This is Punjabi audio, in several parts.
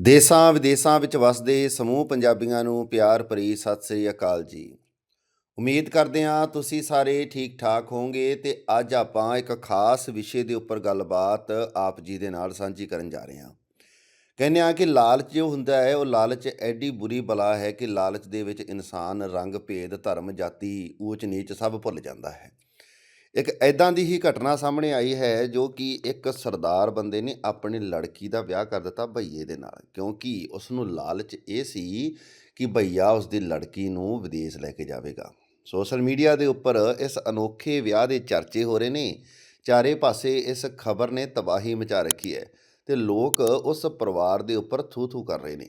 ਦੇਸਾਂ ਵਿਦੇਸਾਂ ਵਿੱਚ ਵਸਦੇ ਸਮੂਹ ਪੰਜਾਬੀਆਂ ਨੂੰ ਪਿਆਰ ਭਰੀ ਸਤਿ ਸ੍ਰੀ ਅਕਾਲ ਜੀ। ਉਮੀਦ ਕਰਦੇ ਹਾਂ ਤੁਸੀਂ ਸਾਰੇ ਠੀਕ ਠਾਕ ਹੋਵੋਗੇ ਤੇ ਅੱਜ ਆਪਾਂ ਇੱਕ ਖਾਸ ਵਿਸ਼ੇ ਦੇ ਉੱਪਰ ਗੱਲਬਾਤ ਆਪ ਜੀ ਦੇ ਨਾਲ ਸਾਂਝੀ ਕਰਨ ਜਾ ਰਹੇ ਹਾਂ। ਕਹਿੰਦੇ ਆ ਕਿ ਲਾਲਚ ਜੋ ਹੁੰਦਾ ਹੈ, ਉਹ ਲਾਲਚ ਐਡੀ ਬੁਰੀ ਬਲਾ ਹੈ ਕਿ ਲਾਲਚ ਦੇ ਵਿੱਚ ਇਨਸਾਨ ਰੰਗ, ਭੇਦ, ਧਰਮ, ਜਾਤੀ ਊਚ ਨੀਚ ਸਭ ਭੁੱਲ ਜਾਂਦਾ ਹੈ। ਇੱਕ ਐਦਾਂ ਦੀ ਹੀ ਘਟਨਾ ਸਾਹਮਣੇ ਆਈ ਹੈ ਜੋ ਕਿ ਇੱਕ ਸਰਦਾਰ ਬੰਦੇ ਨੇ ਆਪਣੀ ਲੜਕੀ ਦਾ ਵਿਆਹ ਕਰ ਦਿੱਤਾ ਭਈਏ ਦੇ ਨਾਲ, ਕਿਉਂਕਿ ਉਸ ਨੂੰ ਲਾਲਚ ਇਹ ਸੀ ਕਿ ਭਈਆ ਉਸ ਦੀ ਲੜਕੀ ਨੂੰ ਵਿਦੇਸ਼ ਲੈ ਕੇ ਜਾਵੇਗਾ। ਸੋਸ਼ਲ ਮੀਡੀਆ ਦੇ ਉੱਪਰ ਇਸ ਅਨੋਖੇ ਵਿਆਹ ਦੇ ਚਰਚੇ ਹੋ ਰਹੇ ਨੇ। ਚਾਰੇ ਪਾਸੇ ਇਸ ਖਬਰ ਨੇ ਤਬਾਹੀ ਮਚਾ ਰੱਖੀ ਹੈ ਤੇ ਲੋਕ ਉਸ ਪਰਿਵਾਰ ਦੇ ਉੱਪਰ ਥੂ ਥੂ ਕਰ ਰਹੇ ਨੇ।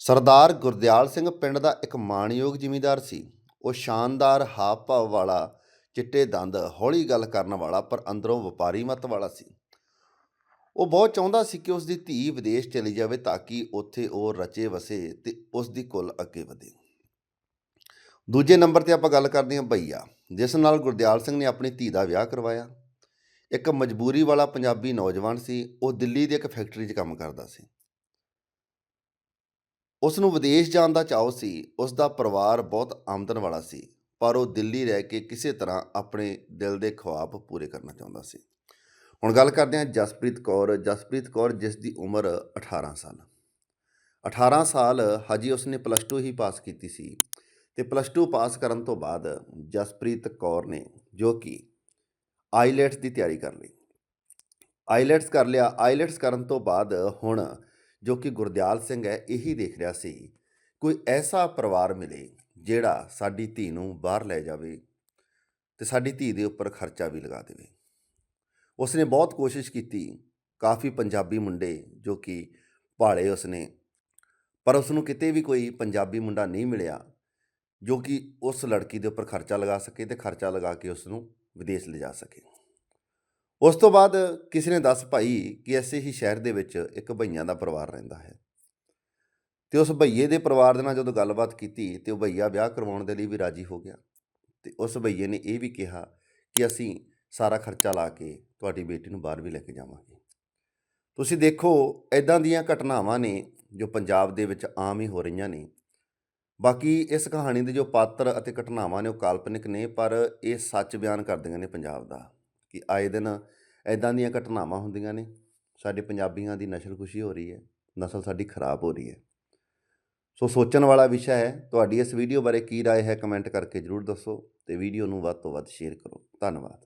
ਸਰਦਾਰ ਗੁਰਦਿਆਲ ਸਿੰਘ ਪਿੰਡ ਦਾ ਇੱਕ ਮਾਣਯੋਗ ਜ਼ਿਮੀਂਦਾਰ ਸੀ। ਉਹ ਸ਼ਾਨਦਾਰ ਹਾਵ ਭਾਵ ਵਾਲਾ, ਚਿੱਟੇ ਦੰਦ, ਹੌਲੀ ਗੱਲ ਕਰਨ ਵਾਲਾ, ਪਰ ਅੰਦਰੋਂ ਵਪਾਰੀ ਮਤ ਵਾਲਾ ਸੀ। ਉਹ ਬਹੁਤ ਚਾਹੁੰਦਾ ਸੀ ਕਿ ਉਸ ਦੀ ਧੀ ਵਿਦੇਸ਼ ਚਲੀ ਜਾਵੇ ਤਾਂ ਕਿ ਉੱਥੇ ਉਹ ਰਚੇ ਵਸੇ ਤੇ ਉਸ ਦੀ ਕੁੱਲ ਅੱਗੇ ਵਧੇ। ਦੂਜੇ ਨੰਬਰ ਤੇ ਆਪਾਂ ਗੱਲ ਕਰਦੇ ਹਾਂ ਭਈਆ ਜਿਸ ਨਾਲ ਗੁਰਦਿਆਲ ਸਿੰਘ ਨੇ ਆਪਣੀ ਧੀ ਦਾ ਵਿਆਹ ਕਰਵਾਇਆ। ਇੱਕ ਮਜਬੂਰੀ ਵਾਲਾ ਪੰਜਾਬੀ ਨੌਜਵਾਨ ਸੀ। ਉਹ ਦਿੱਲੀ ਦੀ ਇੱਕ ਫੈਕਟਰੀ 'ਚ ਕੰਮ ਕਰਦਾ ਸੀ। ਉਸ ਨੂੰ ਵਿਦੇਸ਼ ਜਾਣ ਦਾ ਚਾਅ ਸੀ ਉਸ ਦਾ ਪਰਿਵਾਰ ਬਹੁਤ ਆਮਦਨ ਵਾਲਾ ਸੀ, ਪਰ ਉਹ ਦਿੱਲੀ ਰਹਿ ਕੇ ਕਿਸੇ ਤਰ੍ਹਾਂ ਆਪਣੇ ਦਿਲ ਦੇ ਖੁਆਬ ਪੂਰੇ ਕਰਨਾ ਚਾਹੁੰਦਾ ਸੀ। ਹੁਣ ਗੱਲ ਕਰਦੇ ਹਾਂ ਜਸਪ੍ਰੀਤ ਕੌਰ ਜਸਪ੍ਰੀਤ ਕੌਰ ਜਿਸ ਦੀ ਉਮਰ 18 ਸਾਲ। 18 ਸਾਲ ਹਜੇ ਉਸਨੇ ਪਲੱਸ 2 ਹੀ ਪਾਸ ਕੀਤੀ ਸੀ ਤੇ ਪਲੱਸ 2 ਪਾਸ ਕਰਨ ਤੋਂ ਬਾਅਦ ਜਸਪ੍ਰੀਤ ਕੌਰ ਨੇ ਜੋ ਕਿ ਆਈਲੈਟਸ ਦੀ ਤਿਆਰੀ ਕਰ ਲਈ। ਆਈਲੈਟਸ ਕਰ ਲਿਆ ਆਈਲੈਟਸ ਕਰਨ ਤੋਂ ਬਾਅਦ ਹੁਣ ਜੋ ਕਿ ਗੁਰਦਿਆਲ ਸਿੰਘ ਹੈ, ਇਹੀ ਦੇਖ ਰਿਹਾ ਸੀ। ਕੋਈ ਐਸਾ ਪਰਿਵਾਰ ਮਿਲੇ ਜਿਹੜਾ ਸਾਡੀ ਧੀ ਨੂੰ ਬਾਹਰ ਲੈ ਜਾਵੇ ਤੇ ਸਾਡੀ ਧੀ ਦੇ ਉੱਪਰ ਖਰਚਾ ਵੀ ਲਗਾ ਦੇਵੇ। ਉਸਨੇ ਬਹੁਤ ਕੋਸ਼ਿਸ਼ ਕੀਤੀ। ਕਾਫੀ ਪੰਜਾਬੀ ਮੁੰਡੇ ਜੋ ਕਿ ਭਾਲੇ ਉਸਨੇ। ਪਰ ਉਸ ਨੂੰ ਕਿਤੇ ਵੀ ਕੋਈ ਪੰਜਾਬੀ ਮੁੰਡਾ ਨਹੀਂ ਮਿਲਿਆ ਜੋ ਕਿ ਉਸ ਲੜਕੀ ਦੇ ਉੱਪਰ ਖਰਚਾ ਲਗਾ ਸਕੇ ਤੇ ਖਰਚਾ ਲਗਾ ਕੇ ਉਸ ਨੂੰ ਵਿਦੇਸ਼ ਲਿਜਾ ਸਕੇ। ਉਸ ਤੋਂ ਬਾਅਦ ਕਿਸੇ ਨੇ ਦੱਸ ਭਾਈ ਕਿ ਐਸੇ ਹੀ ਸ਼ਹਿਰ ਦੇ ਵਿੱਚ ਇੱਕ ਭਈਆਂ ਦਾ ਪਰਿਵਾਰ ਰਹਿੰਦਾ ਹੈ। ਤੇ ਉਸ ਭਈਏ ਦੇ ਪਰਿਵਾਰ ਦੇ ਨਾਲ ਜਦੋਂ ਗੱਲਬਾਤ ਕੀਤੀ ਤੇ ਉਹ ਭਈਆ ਵਿਆਹ ਕਰਵਾਉਣ ਦੇ ਲਈ ਵੀ ਰਾਜੀ ਹੋ ਗਿਆ। ਤੇ ਉਸ ਭਈਏ ਨੇ ਇਹ ਵੀ ਕਿਹਾ ਕਿ ਅਸੀਂ ਸਾਰਾ ਖਰਚਾ ਲਾ ਕੇ ਤੁਹਾਡੀ ਬੇਟੀ ਨੂੰ ਬਾਹਰ ਵੀ ਲੈ ਕੇ ਜਾਵਾਂਗੇ। ਤੁਸੀਂ ਦੇਖੋ ਐਦਾਂ ਦੀਆਂ ਘਟਨਾਵਾਂ ਨੇ ਜੋ ਪੰਜਾਬ ਦੇ ਵਿੱਚ ਆਮ ਹੀ ਹੋ ਰਹੀਆਂ ਨੇ। ਬਾਕੀ ਇਸ ਕਹਾਣੀ ਦੇ ਜੋ ਪਾਤਰ ਅਤੇ ਘਟਨਾਵਾਂ ਨੇ ਉਹ ਕਾਲਪਨਿਕ ਨੇ, ਪਰ ਇਹ ਸੱਚ ਬਿਆਨ ਕਰਦੀਆਂ ਨੇ ਪੰਜਾਬ ਦਾ। ਕਿ ਆਏ ਦਿਨ ਐਦਾਂ ਦੀਆਂ ਘਟਨਾਵਾਂ ਹੁੰਦੀਆਂ ਨੇ ਸਾਡੇ ਪੰਜਾਬੀਆਂ ਦੀ ਨਸਲਕੁਸ਼ੀ ਹੋ ਰਹੀ ਹੈ ਨਸਲ ਸਾਡੀ ਖਰਾਬ ਹੋ ਰਹੀ ਹੈ ਸੋ ਸੋਚਣ ਵਾਲਾ ਵਿਸ਼ਾ ਹੈ ਤੁਹਾਡੀ ਇਸ ਵੀਡੀਓ ਬਾਰੇ ਕੀ رائے ਹੈ ਕਮੈਂਟ ਕਰਕੇ ਜਰੂਰ ਦੱਸੋ ਤੇ ਵੀਡੀਓ ਨੂੰ ਵੱਧ ਤੋਂ ਵੱਧ ਸ਼ੇਅਰ ਕਰੋ ਧੰਨਵਾਦ